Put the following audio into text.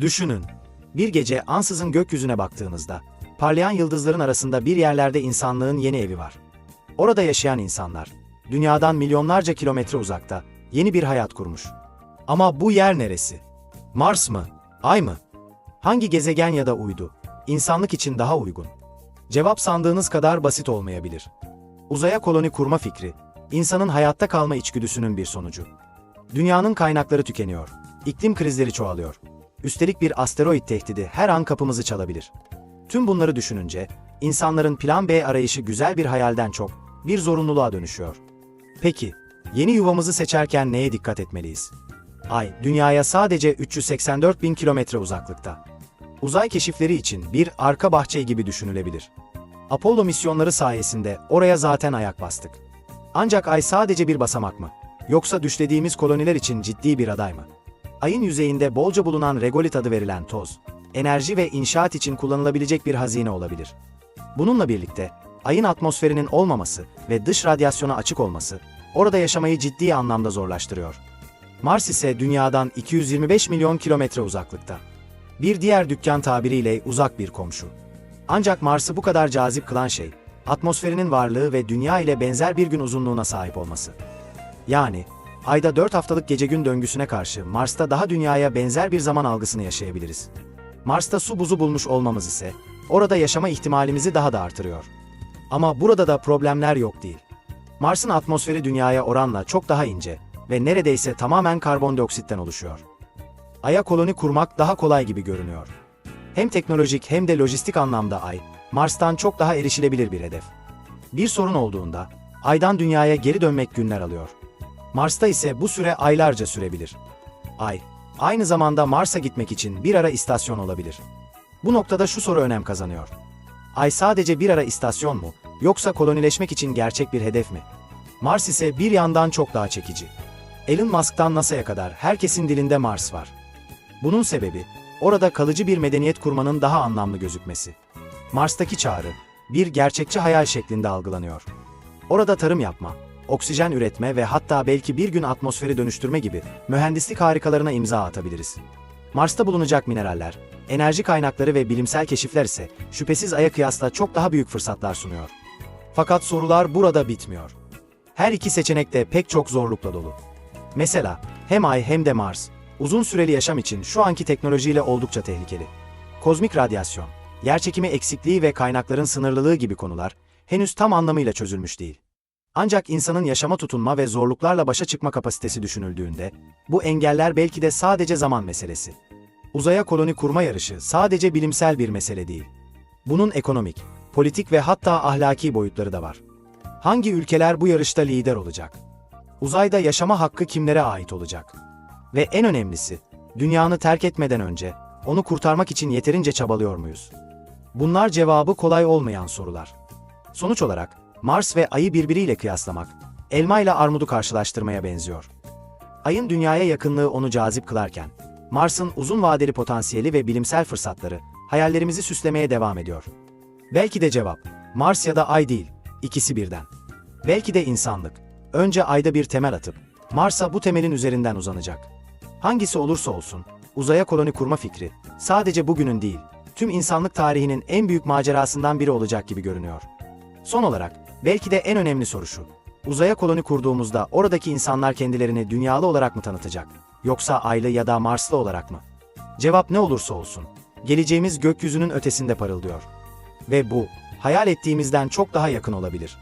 Düşünün. Bir gece ansızın gökyüzüne baktığınızda, parlayan yıldızların arasında bir yerlerde insanlığın yeni evi var. Orada yaşayan insanlar, dünyadan milyonlarca kilometre uzakta, yeni bir hayat kurmuş. Ama bu yer neresi? Mars mı? Ay mı? Hangi gezegen ya da uydu, insanlık için daha uygun? Cevap sandığınız kadar basit olmayabilir. Uzaya koloni kurma fikri, insanın hayatta kalma içgüdüsünün bir sonucu. Dünyanın kaynakları tükeniyor, iklim krizleri çoğalıyor. Üstelik bir asteroid tehdidi her an kapımızı çalabilir. Tüm bunları düşününce, insanların plan B arayışı güzel bir hayalden çok, bir zorunluluğa dönüşüyor. Peki, yeni yuvamızı seçerken neye dikkat etmeliyiz? Ay, dünyaya sadece 384 bin kilometre uzaklıkta. Uzay keşifleri için bir arka bahçe gibi düşünülebilir. Apollo misyonları sayesinde oraya zaten ayak bastık. Ancak ay sadece bir basamak mı? Yoksa düşlediğimiz koloniler için ciddi bir aday mı? Ayın yüzeyinde bolca bulunan regolit adı verilen toz, enerji ve inşaat için kullanılabilecek bir hazine olabilir. Bununla birlikte, ayın atmosferinin olmaması ve dış radyasyona açık olması, orada yaşamayı ciddi anlamda zorlaştırıyor. Mars ise dünyadan 225 milyon kilometre uzaklıkta. Bir diğer dükkan tabiriyle uzak bir komşu. Ancak Mars'ı bu kadar cazip kılan şey, atmosferinin varlığı ve dünya ile benzer bir gün uzunluğuna sahip olması. Yani, Ayda 4 haftalık gece-gün döngüsüne karşı Mars'ta daha dünyaya benzer bir zaman algısını yaşayabiliriz. Mars'ta su buzu bulmuş olmamız ise, orada yaşama ihtimalimizi daha da artırıyor. Ama burada da problemler yok değil. Mars'ın atmosferi dünyaya oranla çok daha ince ve neredeyse tamamen karbondioksitten oluşuyor. Ay'a koloni kurmak daha kolay gibi görünüyor. Hem teknolojik hem de lojistik anlamda Ay, Mars'tan çok daha erişilebilir bir hedef. Bir sorun olduğunda, Ay'dan dünyaya geri dönmek günler alıyor. Mars'ta ise bu süre aylarca sürebilir. Ay, aynı zamanda Mars'a gitmek için bir ara istasyon olabilir. Bu noktada şu soru önem kazanıyor. Ay sadece bir ara istasyon mu, yoksa kolonileşmek için gerçek bir hedef mi? Mars ise bir yandan çok daha çekici. Elon Musk'tan NASA'ya kadar herkesin dilinde Mars var. Bunun sebebi, orada kalıcı bir medeniyet kurmanın daha anlamlı gözükmesi. Mars'taki çağrı, bir gerçekçi hayal şeklinde algılanıyor. Orada tarım yapma, oksijen üretme ve hatta belki bir gün atmosferi dönüştürme gibi mühendislik harikalarına imza atabiliriz. Mars'ta bulunacak mineraller, enerji kaynakları ve bilimsel keşifler ise şüphesiz Ay'a kıyasla çok daha büyük fırsatlar sunuyor. Fakat sorular burada bitmiyor. Her iki seçenek de pek çok zorlukla dolu. Mesela hem Ay hem de Mars, uzun süreli yaşam için şu anki teknolojiyle oldukça tehlikeli. Kozmik radyasyon, yerçekimi eksikliği ve kaynakların sınırlılığı gibi konular henüz tam anlamıyla çözülmüş değil. Ancak insanın yaşama tutunma ve zorluklarla başa çıkma kapasitesi düşünüldüğünde, bu engeller belki de sadece zaman meselesi. Uzaya koloni kurma yarışı sadece bilimsel bir mesele değil. Bunun ekonomik, politik ve hatta ahlaki boyutları da var. Hangi ülkeler bu yarışta lider olacak? Uzayda yaşama hakkı kimlere ait olacak? Ve en önemlisi, dünyanı terk etmeden önce onu kurtarmak için yeterince çabalıyor muyuz? Bunlar cevabı kolay olmayan sorular. Sonuç olarak Mars ve Ay'ı birbiriyle kıyaslamak, elma ile armudu karşılaştırmaya benziyor. Ay'ın dünyaya yakınlığı onu cazip kılarken, Mars'ın uzun vadeli potansiyeli ve bilimsel fırsatları hayallerimizi süslemeye devam ediyor. Belki de cevap, Mars ya da Ay değil, ikisi birden. Belki de insanlık, önce Ay'da bir temel atıp, Mars'a bu temelin üzerinden uzanacak. Hangisi olursa olsun, uzaya koloni kurma fikri, sadece bugünün değil, tüm insanlık tarihinin en büyük macerasından biri olacak gibi görünüyor. Son olarak, belki de en önemli soru şu. Uzaya koloni kurduğumuzda oradaki insanlar kendilerini dünyalı olarak mı tanıtacak? Yoksa aylı ya da Marslı olarak mı? Cevap ne olursa olsun. Geleceğimiz gökyüzünün ötesinde parıldıyor. Ve bu, hayal ettiğimizden çok daha yakın olabilir.